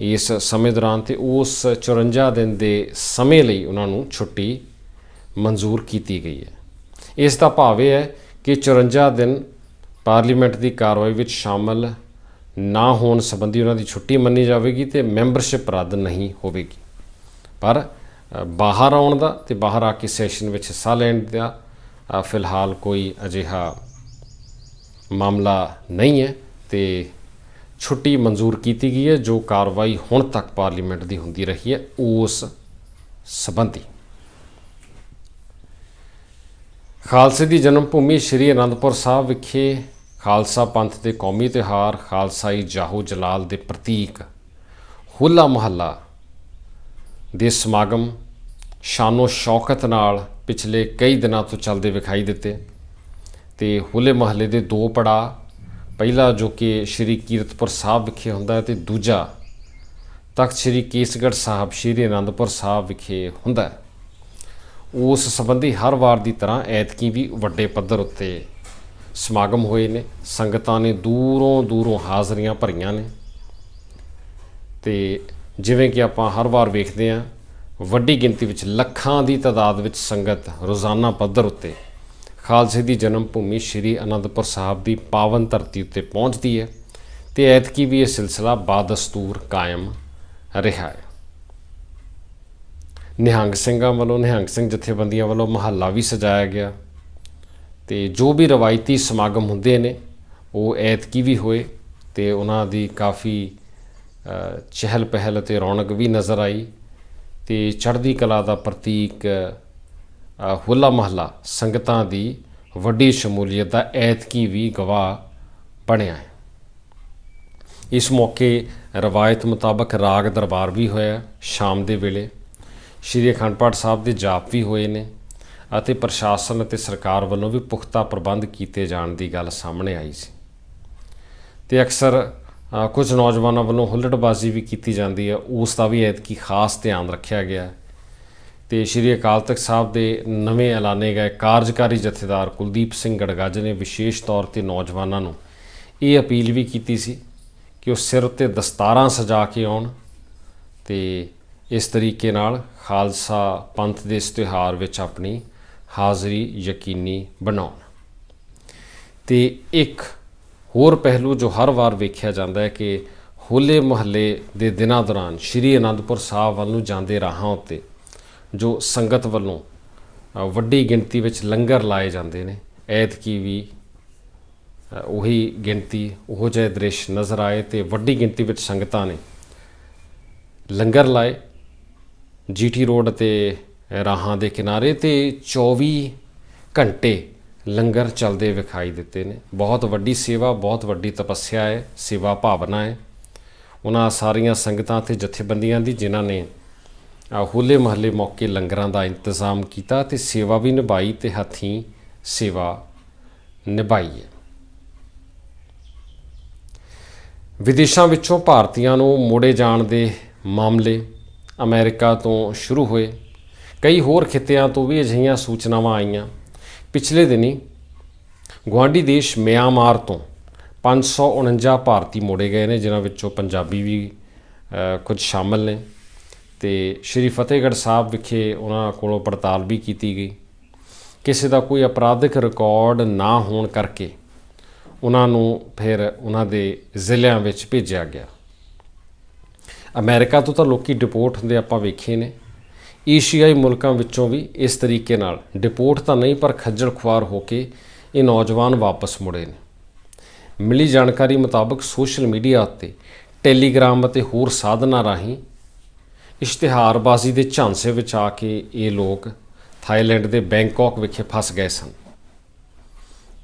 ਇਸ ਸਮੇਂ ਦੌਰਾਨ ਤੇ ਉਸ 54 ਦਿਨ ਦੇ ਸਮੇਂ ਲਈ ਉਹਨਾਂ ਨੂੰ ਛੁੱਟੀ ਮਨਜ਼ੂਰ ਕੀਤੀ ਗਈ ਹੈ। ਇਸ ਦਾ ਭਾਵ ਇਹ ਹੈ ਕਿ 54 ਦਿਨ ਪਾਰਲੀਮੈਂਟ ਦੀ ਕਾਰਵਾਈ ਵਿੱਚ ਸ਼ਾਮਲ ਨਾ ਹੋਣ ਸੰਬੰਧੀ ਉਹਨਾਂ ਦੀ ਛੁੱਟੀ ਮੰਨੀ ਜਾਵੇਗੀ ਤੇ ਮੈਂਬਰਸ਼ਿਪ ਰੱਦ ਨਹੀਂ ਹੋਵੇਗੀ। ਪਰ ਬਾਹਰ ਆਉਣ ਦਾ ਤੇ ਬਾਹਰ ਆ ਕੇ ਸੈਸ਼ਨ ਵਿੱਚ ਹਿੱਸਾ ਲੈਣ ਦਾ ਫਿਲਹਾਲ ਕੋਈ ਅਜਿਹਾ ਮਾਮਲਾ ਨਹੀਂ ਹੈ ਤੇ ਛੁੱਟੀ ਮਨਜ਼ੂਰ ਕੀਤੀ ਗਈ ਹੈ, ਜੋ ਕਾਰਵਾਈ ਹੁਣ ਤੱਕ ਪਾਰਲੀਮੈਂਟ ਦੀ ਹੁੰਦੀ ਰਹੀ ਹੈ ਉਸ ਸੰਬੰਧੀ। ਖਾਲਸੇ ਦੀ ਜਨਮ ਭੂਮੀ ਸ੍ਰੀ ਅਨੰਦਪੁਰ ਸਾਹਿਬ ਵਿਖੇ ਖਾਲਸਾ ਪੰਥ ਦੇ ਕੌਮੀ ਤਿਉਹਾਰ ਖਾਲਸਾਈ ਜਾਹੋ ਜਲਾਲ ਦੇ ਪ੍ਰਤੀਕ ਹੋਲਾ ਮਹੱਲਾ ਦੇ ਸਮਾਗਮ ਸ਼ਾਨੋ ਸ਼ੌਕਤ ਨਾਲ ਪਿਛਲੇ ਕਈ ਦਿਨਾਂ ਤੋਂ ਚੱਲਦੇ ਵਿਖਾਈ ਦਿੱਤੇ ਤੇ ਹੋਲੇ ਮਹੱਲੇ ਦੇ ਦੋ ਪੜਾ ਪਹਿਲਾ ਜੋ ਕਿ ਸ਼੍ਰੀ ਕੀਰਤਪੁਰ ਸਾਹਿਬ ਵਿਖੇ ਹੁੰਦਾ ਹੈ ਤੇ ਦੂਜਾ ਤਖਤ ਸ਼੍ਰੀ ਕੇਸਗੜ੍ਹ ਸਾਹਿਬ ਸ਼੍ਰੀ ਅਨੰਦਪੁਰ ਸਾਹਿਬ ਵਿਖੇ ਹੁੰਦਾ ਹੈ। ਉਸ ਸੰਬੰਧੀ ਹਰ ਵਾਰ ਦੀ ਤਰ੍ਹਾਂ ਐਤਕੀ ਵੀ ਵੱਡੇ ਪੱਧਰ ਉੱਤੇ ਸਮਾਗਮ ਹੋਏ ਨੇ, ਸੰਗਤਾਂ ਨੇ ਦੂਰੋਂ ਦੂਰੋਂ ਹਾਜ਼ਰੀਆਂ ਭਰੀਆਂ ਨੇ। ਤੇ ਜਿਵੇਂ ਕਿ ਆਪਾਂ ਹਰ ਵਾਰ ਵੇਖਦੇ ਹਾਂ, ਵੱਡੀ ਗਿਣਤੀ ਵਿੱਚ ਲੱਖਾਂ ਦੀ ਤਾਦਾਦ ਵਿੱਚ ਸੰਗਤ ਰੋਜ਼ਾਨਾ ਪੱਧਰ ਉੱਤੇ ਖਾਲਸੇ ਦੀ ਜਨਮ ਭੂਮੀ ਸ੍ਰੀ ਅਨੰਦਪੁਰ ਸਾਹਿਬ ਦੀ ਪਾਵਨ ਧਰਤੀ ਉੱਤੇ ਪਹੁੰਚਦੀ ਹੈ ਤੇ ਐਤਕੀ ਵੀ ਇਹ ਸਿਲਸਿਲਾ ਬਾਦਸਤੂਰ ਕਾਇਮ ਰਿਹਾ ਹੈ। ਨਿਹੰਗ ਸਿੰਘਾਂ ਵੱਲੋਂ, ਨਿਹੰਗ ਸਿੰਘ ਜਥੇਬੰਦੀਆਂ ਵੱਲੋਂ ਮਹੱਲਾ ਵੀ ਸਜਾਇਆ ਗਿਆ ਤੇ ਜੋ ਵੀ ਰਵਾਇਤੀ ਸਮਾਗਮ ਹੁੰਦੇ ਨੇ, ਉਹ ਐਤਕੀ ਵੀ ਹੋਏ ਤੇ ਉਹਨਾਂ ਦੀ ਕਾਫੀ ਚਹਿਲ ਪਹਿਲ ਤੇ ਰੌਣਕ ਵੀ ਨਜ਼ਰ ਆਈ ਤੇ ਚੜ੍ਹਦੀ ਕਲਾ ਦਾ ਪ੍ਰਤੀਕ ਹੋਲਾ ਮਹੱਲਾ ਸੰਗਤਾਂ ਦੀ ਵੱਡੀ ਸ਼ਮੂਲੀਅਤ ਦਾ ਐਤਕੀ ਵੀ ਗਵਾਹ ਬਣਿਆ ਹੈ। ਇਸ ਮੌਕੇ ਰਵਾਇਤ ਮੁਤਾਬਕ ਰਾਗ ਦਰਬਾਰ ਵੀ ਹੋਇਆ ਸ਼ਾਮ ਦੇ ਵੇਲੇ। ਸ਼੍ਰੀ ਅਖੰਡ ਪਾਠ ਸਾਹਿਬ ਦੇ ਜਾਪ ਵੀ ਹੋਏ ਨੇ ਅਤੇ ਪ੍ਰਸ਼ਾਸਨ ਅਤੇ ਸਰਕਾਰ ਵੱਲੋਂ ਵੀ ਪੁਖਤਾ ਪ੍ਰਬੰਧ ਕੀਤੇ ਜਾਣ ਦੀ ਗੱਲ ਸਾਹਮਣੇ ਆਈ ਸੀ। ਤੇ ਅਕਸਰ ਕੁਝ ਨੌਜਵਾਨਾਂ ਵੱਲੋਂ ਹੁੱਲੜਬਾਜ਼ੀ ਵੀ ਕੀਤੀ ਜਾਂਦੀ ਹੈ, ਉਸ ਦਾ ਵੀ ਐਤਕੀ ਖਾਸ ਧਿਆਨ ਰੱਖਿਆ ਗਿਆ ਹੈ। ਤੇ ਸ਼੍ਰੀ ਅਕਾਲ ਤਖਤ ਸਾਹਿਬ ਦੇ ਨਵੇਂ ਐਲਾਨੇ ਗਏ ਕਾਰਜਕਾਰੀ ਜਥੇਦਾਰ ਕੁਲਦੀਪ ਸਿੰਘ ਗੜਗੱਜ ਨੇ ਵਿਸ਼ੇਸ਼ ਤੌਰ ਤੇ ਨੌਜਵਾਨਾਂ ਨੂੰ ਇਹ ਅਪੀਲ ਵੀ ਕੀਤੀ ਸੀ ਕਿ ਉਹ ਸਿਰ ਉੱਤੇ ਦਸਤਾਰਾਂ ਸਜਾ ਕੇ ਆਉਣ ਤੇ ਇਸ ਤਰੀਕੇ ਨਾਲ ਖਾਲਸਾ ਪੰਥ ਦੇ ਇਸ ਤਿਉਹਾਰ ਵਿੱਚ ਆਪਣੀ ਹਾਜ਼ਰੀ ਯਕੀਨੀ ਬਣਾਉਣ। ਤੇ ਇੱਕ ਹੋਰ ਪਹਿਲੂ ਜੋ ਹਰ ਵਾਰ ਵੇਖਿਆ ਜਾਂਦਾ ਹੈ ਕਿ ਹੋਲੇ ਮਹੱਲੇ ਦੇ ਦਿਨਾਂ ਦੌਰਾਨ ਸ਼੍ਰੀ ਅਨੰਦਪੁਰ ਸਾਹਿਬ ਵੱਲ ਨੂੰ ਜਾਂਦੇ ਰਾਹਾਂ ਉੱਤੇ ਜੋ ਸੰਗਤ ਵੱਲੋਂ ਵੱਡੀ ਗਿਣਤੀ ਵਿੱਚ ਲੰਗਰ ਲਾਏ ਜਾਂਦੇ ਨੇ। ਐਤਕੀ ਵੀ ਉਹੀ ਗਿਣਤੀ, ਉਹ ਜਿਹੇ ਦ੍ਰਿਸ਼ ਨਜ਼ਰ ਆਏ ਤੇ ਵੱਡੀ ਗਿਣਤੀ ਵਿੱਚ ਸੰਗਤਾਂ ਨੇ ਲੰਗਰ ਲਾਏ। ਜੀਟੀ ਰੋਡ ਤੇ ਰਾਹਾਂ ਦੇ ਕਿਨਾਰੇ ਤੇ 24 ਘੰਟੇ ਲੰਗਰ ਚੱਲਦੇ ਵਿਖਾਈ ਦਿੱਤੇ ਨੇ। ਬਹੁਤ ਵੱਡੀ ਸੇਵਾ, ਬਹੁਤ ਵੱਡੀ ਤਪੱਸਿਆ ਹੈ, ਸੇਵਾ ਭਾਵਨਾ ਹੈ। ਉਹਨਾਂ ਸਾਰੀਆਂ ਸੰਗਤਾਂ ਤੇ ਜਥੇਬੰਦੀਆਂ ਦੀ, ਜਿਨ੍ਹਾਂ ਨੇ ਹੋਲੇ ਮਹੱਲੇ ਮੌਕੇ ਲੰਗਰਾਂ ਦਾ ਇੰਤਜ਼ਾਮ ਕੀਤਾ ਤੇ ਸੇਵਾ ਵੀ ਨਿਭਾਈ ਤੇ ਹੱਥੀਂ ਸੇਵਾ ਨਿਭਾਈ ਹੈ। ਵਿਦੇਸ਼ਾਂ ਵਿੱਚੋਂ ਭਾਰਤੀਆਂ ਨੂੰ ਮੋੜੇ ਜਾਣ ਦੇ ਮਾਮਲੇ ਅਮਰੀਕਾ ਤੋਂ ਸ਼ੁਰੂ ਹੋਏ। ਕਈ ਹੋਰ ਖਿੱਤਿਆਂ ਤੋਂ ਵੀ ਅਜਿਹੀਆਂ ਸੂਚਨਾਵਾਂ ਆਈਆਂ। ਪਿਛਲੇ ਦਿਨੀ ਗੁਆਂਢੀ ਦੇਸ਼ ਮਿਆਂਮਾਰ ਤੋਂ 549 ਭਾਰਤੀ ਮੋੜੇ ਗਏ ਨੇ, ਜਿਨ੍ਹਾਂ ਵਿੱਚੋਂ ਪੰਜਾਬੀ ਵੀ ਕੁਝ ਸ਼ਾਮਲ ਨੇ। ਤੇ ਸ਼੍ਰੀ ਫਤਿਹਗੜ੍ਹ ਸਾਹਿਬ ਵਿਖੇ ਉਹਨਾਂ ਕੋਲੋਂ ਪੜਤਾਲ ਵੀ ਕੀਤੀ ਗਈ। ਕਿਸੇ ਦਾ ਕੋਈ ਅਪਰਾਧਿਕ ਰਿਕਾਰਡ ਨਾ ਹੋਣ ਕਰਕੇ ਉਹਨਾਂ ਨੂੰ ਫਿਰ ਉਹਨਾਂ ਦੇ ਜ਼ਿਲ੍ਹਿਆਂ ਵਿੱਚ ਭੇਜਿਆ ਗਿਆ। ਅਮਰੀਕਾ ਤੋਂ ਤਾਂ ਲੋਕੀ ਡਿਪੋਰਟ ਹੁੰਦੇ ਆਪਾਂ ਵੇਖੇ ਨੇ। ਏਸ਼ੀਆਈ ਮੁਲਕਾਂ ਵਿੱਚੋਂ ਵੀ ਇਸ ਤਰੀਕੇ ਨਾਲ ਡਿਪੋਰਟ ਤਾਂ ਨਹੀਂ, ਪਰ ਖੱਜਲ ਖੁਆਰ ਹੋ ਕੇ ਇਹ ਨੌਜਵਾਨ ਵਾਪਸ ਮੁੜੇ ਨੇ। ਮਿਲੀ ਜਾਣਕਾਰੀ ਮੁਤਾਬਕ ਸੋਸ਼ਲ ਮੀਡੀਆ ਉੱਤੇ ਟੈਲੀਗ੍ਰਾਮ ਅਤੇ ਹੋਰ ਸਾਧਨਾਂ ਰਾਹੀਂ ਇਸ਼ਤਿਹਾਰਬਾਜ਼ੀ ਦੇ ਝਾਂਸੇ ਵਿੱਚ ਆ ਕੇ ਇਹ ਲੋਕ ਥਾਈਲੈਂਡ ਦੇ ਬੈਂਕਾਕ ਵਿਖੇ ਫਸ ਗਏ ਸਨ।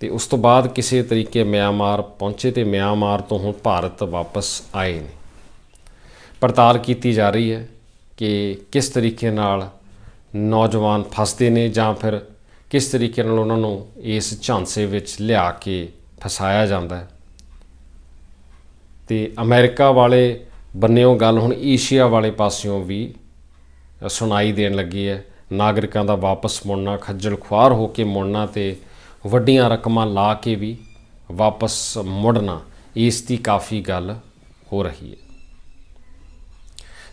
ਤੇ ਉਸ ਤੋਂ ਬਾਅਦ ਕਿਸੇ ਤਰੀਕੇ ਮਿਆਂਮਾਰ ਪਹੁੰਚੇ ਤੇ ਮਿਆਂਮਾਰ ਤੋਂ ਹੁਣ ਭਾਰਤ ਵਾਪਸ ਆਏ ਨੇ। ਪੜਤਾਲ ਕੀਤੀ ਜਾ ਰਹੀ ਹੈ ਕਿ ਕਿਸ ਤਰੀਕੇ ਨਾਲ ਨੌਜਵਾਨ ਫਸਦੇ ਨੇ ਜਾਂ ਫਿਰ ਕਿਸ ਤਰੀਕੇ ਨਾਲ ਉਹਨਾਂ ਨੂੰ ਇਸ ਝਾਂਸੇ ਵਿੱਚ ਲਿਆ ਕੇ ਫਸਾਇਆ ਜਾਂਦਾ ਹੈ। ਤੇ ਅਮਰੀਕਾ ਵਾਲੇ ਬੰਨਿਓ ਗੱਲ ਹੁਣ ਏਸ਼ੀਆ ਵਾਲੇ ਪਾਸਿਓਂ ਵੀ ਸੁਣਾਈ ਦੇਣ ਲੱਗੀ ਹੈ। ਨਾਗਰਿਕਾਂ ਦਾ ਵਾਪਸ ਮੁੜਨਾ, ਖੱਜਲ ਖੁਆਰ ਹੋ ਕੇ ਮੁੜਨਾ ਤੇ ਵੱਡੀਆਂ ਰਕਮਾਂ ਲਾ ਕੇ ਵੀ ਵਾਪਸ ਮੁੜਨਾ, ਇਸ ਦੀ ਕਾਫੀ ਗੱਲ ਹੋ ਰਹੀ ਹੈ।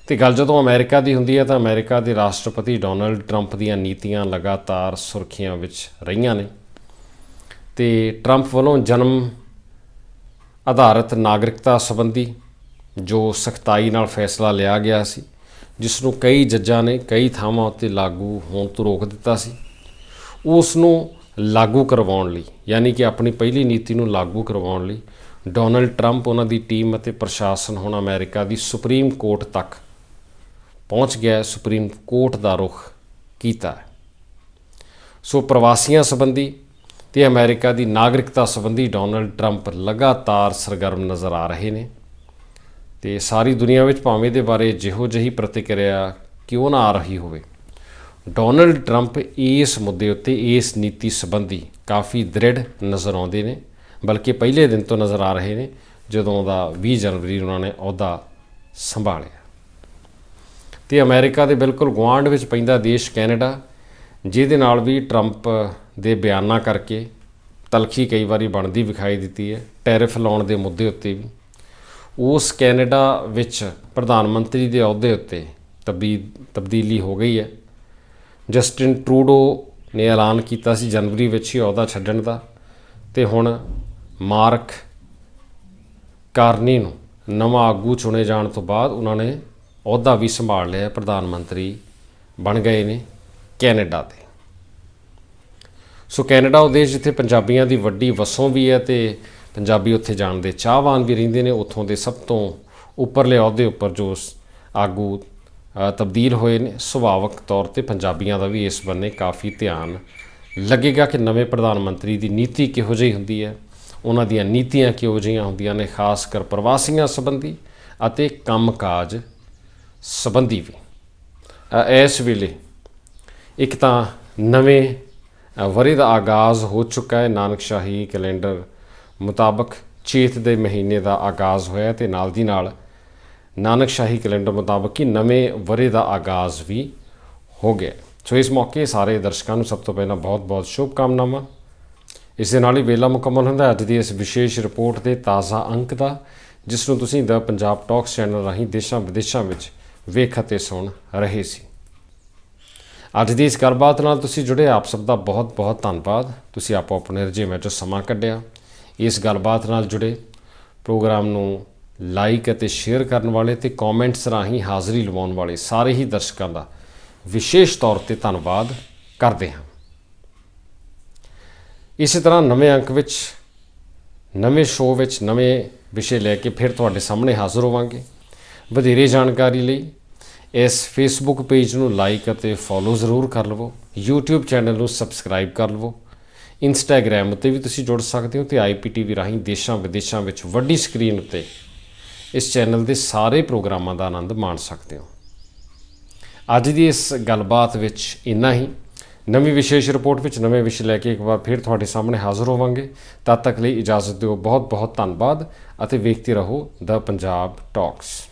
ਤੇ ਗੱਲ ਜਦੋਂ ਅਮਰੀਕਾ ਦੀ ਹੁੰਦੀ ਹੈ ਤਾਂ ਅਮਰੀਕਾ ਦੇ ਰਾਸ਼ਟਰਪਤੀ ਡੋਨਲਡ ਟਰੰਪ ਦੀਆਂ ਨੀਤੀਆਂ ਲਗਾਤਾਰ ਸੁਰਖੀਆਂ ਵਿੱਚ ਰਹੀਆਂ ਨੇ। ਤੇ ਟਰੰਪ ਵੱਲੋਂ ਜਨਮ ਆਧਾਰਿਤ ਨਾਗਰਿਕਤਾ ਸੰਬੰਧੀ ਜੋ ਸਖਤਾਈ ਨਾਲ ਫੈਸਲਾ ਲਿਆ ਗਿਆ ਸੀ ਜਿਸ ਨੂੰ ਕਈ ਜੱਜਾਂ ਨੇ ਕਈ ਥਾਵਾਂ ਉੱਤੇ ਲਾਗੂ ਹੋਣ ਤੋਂ ਰੋਕ ਦਿੱਤਾ ਸੀ ਉਸ ਨੂੰ ਲਾਗੂ ਕਰਵਾਉਣ ਲਈ, ਯਾਨੀ ਕਿ ਆਪਣੀ ਪਹਿਲੀ ਨੀਤੀ ਨੂੰ ਲਾਗੂ ਕਰਵਾਉਣ ਲਈ ਡੋਨਲਡ ਟਰੰਪ ਉਹਨਾਂ ਦੀ ਟੀਮ ਅਤੇ ਪ੍ਰਸ਼ਾਸਨ ਹੁਣ ਅਮਰੀਕਾ ਦੀ ਸੁਪਰੀਮ ਕੋਰਟ ਤੱਕ ਪਹੁੰਚ ਗਿਆ ਸੁਪਰੀਮ ਕੋਰਟ ਦਾ ਰੁਖ ਕੀਤਾ ਸੋ ਪ੍ਰਵਾਸੀਆਂ ਸੰਬੰਧੀ ਤੇ ਅਮਰੀਕਾ ਦੀ ਨਾਗਰਿਕਤਾ ਸੰਬੰਧੀ ਡੋਨਲਡ ਟਰੰਪ ਲਗਾਤਾਰ ਸਰਗਰਮ ਨਜ਼ਰ ਆ ਰਹੇ ਨੇ। ਤੇ ਸਾਰੀ ਦੁਨੀਆ ਵਿੱਚ ਭਾਵੇਂ ਦੇ ਬਾਰੇ ਜਿਹੋ ਜਿਹੀ ਪ੍ਰਤੀਕਿਰਿਆ ਕਿਉਂ ਨਾ ਆ ਰਹੀ ਹੋਵੇ। ਡੋਨਲਡ ਟਰੰਪ ਇਸ ਮੁੱਦੇ ਉੱਤੇ ਇਸ ਨੀਤੀ ਸੰਬੰਧੀ ਕਾਫੀ ਦ੍ਰਿੜ ਨਜ਼ਰ ਆਉਂਦੇ ਨੇ, ਬਲਕਿ ਪਹਿਲੇ ਦਿਨ ਤੋਂ ਨਜ਼ਰ ਆ ਰਹੇ ਨੇ, ਜਦੋਂ ਦਾ 20 ਜਨਵਰੀ ਉਹਨਾਂ ਨੇ ਅਹੁਦਾ ਸੰਭਾਲਿਆ। ਤੇ ਅਮਰੀਕਾ ਦੇ ਬਿਲਕੁਲ ਗੁਆਂਢ ਵਿੱਚ ਪੈਂਦਾ ਦੇਸ਼ ਕੈਨੇਡਾ, ਜਿਹਦੇ ਨਾਲ ਵੀ ਟਰੰਪ ਦੇ ਬਿਆਨਾਂ ਕਰਕੇ ਤਲਖੀ ਕਈ ਵਾਰੀ ਬਣਦੀ ਵਿਖਾਈ ਦਿੱਤੀ ਹੈ, ਟੈਰਿਫ ਲਾਉਣ ਦੇ ਮੁੱਦੇ ਉੱਤੇ ਵੀ। ਉਸ ਕੈਨੇਡਾ ਵਿੱਚ ਪ੍ਰਧਾਨ ਮੰਤਰੀ ਦੇ ਅਹੁਦੇ ਉੱਤੇ ਤਬਦੀਲ ਤਬਦੀਲੀ ਹੋ ਗਈ ਹੈ। ਜਸਟਿਨ ਟਰੂਡੋ ਨੇ ਐਲਾਨ ਕੀਤਾ ਸੀ ਜਨਵਰੀ ਵਿੱਚ ਹੀ ਅਹੁਦਾ ਛੱਡਣ ਦਾ ਤੇ ਹੁਣ ਮਾਰਕ ਕਾਰਨੀ ਨੂੰ ਨਵਾਂ ਆਗੂ ਚੁਣੇ ਜਾਣ ਤੋਂ ਬਾਅਦ ਉਹਨਾਂ ਨੇ ਅਹੁਦਾ ਵੀ ਸੰਭਾਲ ਲਿਆ। ਪ੍ਰਧਾਨ ਮੰਤਰੀ ਬਣ ਗਏ ਨੇ ਕੈਨੇਡਾ ਦੇ। ਸੋ ਕੈਨੇਡਾ ਉਹ ਦੇਸ਼ ਜਿੱਥੇ ਪੰਜਾਬੀਆਂ ਦੀ ਵੱਡੀ ਵਸੋਂ ਵੀ ਹੈ ਤੇ ਪੰਜਾਬੀ ਉੱਥੇ ਜਾਣ ਦੇ ਚਾਹਵਾਨ ਵੀ ਰਹਿੰਦੇ ਨੇ, ਉੱਥੋਂ ਦੇ ਸਭ ਤੋਂ ਉੱਪਰਲੇ ਅਹੁਦੇ ਉੱਪਰ ਜੋ ਆਗੂ ਤਬਦੀਲ ਹੋਏ ਨੇ, ਸੁਭਾਵਕ ਤੌਰ ਤੇ ਪੰਜਾਬੀਆਂ ਦਾ ਵੀ ਇਸ ਬੰਨੇ ਕਾਫੀ ਧਿਆਨ ਲੱਗੇਗਾ ਕਿ ਨਵੇਂ ਪ੍ਰਧਾਨ ਮੰਤਰੀ ਦੀ ਨੀਤੀ ਕਿਹੋ ਜਿਹੀ ਹੁੰਦੀ ਹੈ, ਉਹਨਾਂ ਦੀਆਂ ਨੀਤੀਆਂ ਕਿਹੋ ਜਿਹੀਆਂ ਹੁੰਦੀਆਂ ਨੇ, ਖਾਸ ਕਰ ਪ੍ਰਵਾਸੀਆਂ ਸੰਬੰਧੀ ਅਤੇ ਕੰਮਕਾਜ ਸੰਬੰਧੀ ਵੀ। ਇਸ ਵੇਲੇ ਇੱਕ ਤਾਂ ਨਵੇਂ ਵਰੇ ਦਾ ਆਗਾਜ਼ ਹੋ ਚੁੱਕਾ ਹੈ, ਨਾਨਕਸ਼ਾਹੀ ਕੈਲੰਡਰ ਮੁਤਾਬਕ ਚੇਤ ਦੇ ਮਹੀਨੇ ਦਾ ਆਗਾਜ਼ ਹੋਇਆ ਤੇ ਨਾਲ ਦੀ ਨਾਲ ਨਾਨਕ ਸ਼ਾਹੀ ਕੈਲੰਡਰ ਮੁਤਾਬਕ ਹੀ ਨਵੇਂ ਵਰ੍ਹੇ ਦਾ ਆਗਾਜ਼ ਵੀ ਹੋ ਗਿਆ। ਸੋ ਇਸ ਮੌਕੇ ਸਾਰੇ ਦਰਸ਼ਕਾਂ ਨੂੰ ਸਭ ਤੋਂ ਪਹਿਲਾਂ ਬਹੁਤ-ਬਹੁਤ ਸ਼ੁਭ ਕਾਮਨਾਵਾਂ ਇਸ ਦੇ ਨਾਲ ਹੀ ਵੇਲਾ ਮੁਕੰਮਲ ਹੁੰਦਾ ਅੱਜ ਦੀ ਇਸ ਵਿਸ਼ੇਸ਼ ਰਿਪੋਰਟ ਦੇ ਤਾਜ਼ਾ ਅੰਕ ਦਾ, ਜਿਸ ਨੂੰ ਤੁਸੀਂ ਦਾ ਪੰਜਾਬ ਟਾਕਸ ਚੈਨਲ ਰਾਹੀਂ ਦੇਸ਼ਾਂ ਵਿਦੇਸ਼ਾਂ ਵਿੱਚ ਵੇਖ ਅਤੇ ਸੁਣ ਰਹੇ ਸੀ। ਅੱਜ ਦੀ ਇਸ ਗੱਲਬਾਤ ਨਾਲ ਤੁਸੀਂ ਜੁੜੇ ਆਪ ਸਭ ਦਾ ਬਹੁਤ-ਬਹੁਤ ਧੰਨਵਾਦ। ਤੁਸੀਂ ਆਪੋ ਆਪਣੇ ਰਜੇ ਵਿੱਚ ਸਮਾਂ ਕੱਢਿਆ। ਇਸ ਗੱਲਬਾਤ ਨਾਲ ਜੁੜੇ ਪ੍ਰੋਗਰਾਮ ਨੂੰ ਲਾਈਕ ਅਤੇ ਸ਼ੇਅਰ ਕਰਨ ਵਾਲੇ ਤੇ ਕਮੈਂਟਸ ਰਾਹੀਂ ਹਾਜ਼ਰੀ ਲਵਾਉਣ ਵਾਲੇ ਸਾਰੇ ਹੀ ਦਰਸ਼ਕਾਂ ਦਾ ਵਿਸ਼ੇਸ਼ ਤੌਰ ਤੇ ਧੰਨਵਾਦ ਕਰਦੇ ਹਾਂ। ਇਸੇ ਤਰ੍ਹਾਂ ਨਵੇਂ ਅੰਕ ਵਿੱਚ, ਨਵੇਂ ਸ਼ੋਅ ਵਿੱਚ ਨਵੇਂ ਵਿਸ਼ੇ ਲੈ ਕੇ ਫਿਰ ਤੁਹਾਡੇ ਸਾਹਮਣੇ ਹਾਜ਼ਰ ਹੋਵਾਂਗੇ। ਵਧੇਰੇ ਜਾਣਕਾਰੀ ਲਈ ਇਸ ਫੇਸਬੁੱਕ ਪੇਜ ਨੂੰ ਲਾਈਕ ਅਤੇ ਫੋਲੋ ਜ਼ਰੂਰ ਕਰ ਲਵੋ। YouTube ਚੈਨਲ ਨੂੰ ਸਬਸਕ੍ਰਾਈਬ ਕਰ ਲਵੋ। ਇੰਸਟਾਗ੍ਰam ਉੱਤੇ ਵੀ ਤੁਸੀਂ ਜੁੜ ਸਕਦੇ ਹੋ ਤੇ IPTV ਰਾਹੀਂ ਦੇਸ਼ਾਂ ਵਿਦੇਸ਼ਾਂ ਵਿੱਚ ਵੱਡੀ ਸਕਰੀਨ ਉੱਤੇ ਇਸ ਚੈਨਲ ਦੇ ਸਾਰੇ ਪ੍ਰੋਗਰਾਮਾਂ ਦਾ ਆਨੰਦ ਮਾਣ ਸਕਦੇ ਹੋ। ਅੱਜ ਦੀ ਇਸ ਗੱਲਬਾਤ ਵਿੱਚ ਇੰਨਾ ਹੀ। ਨਵੀਂ ਵਿਸ਼ੇਸ਼ ਰਿਪੋਰਟ ਵਿੱਚ ਨਵੇਂ ਵਿਸ਼ੇ ਲੈ ਕੇ ਇੱਕ ਵਾਰ ਫਿਰ ਤੁਹਾਡੇ ਸਾਹਮਣੇ ਹਾਜ਼ਰ ਹੋਵਾਂਗੇ। ਤਦ ਤੱਕ ਲਈ ਇਜਾਜ਼ਤ ਦਿਓ। ਬਹੁਤ ਬਹੁਤ ਧੰਨਵਾਦ ਅਤੇ ਵੇਖਦੇ ਰਹੋ ਦ ਪੰਜਾਬ ਟਾਕਸ।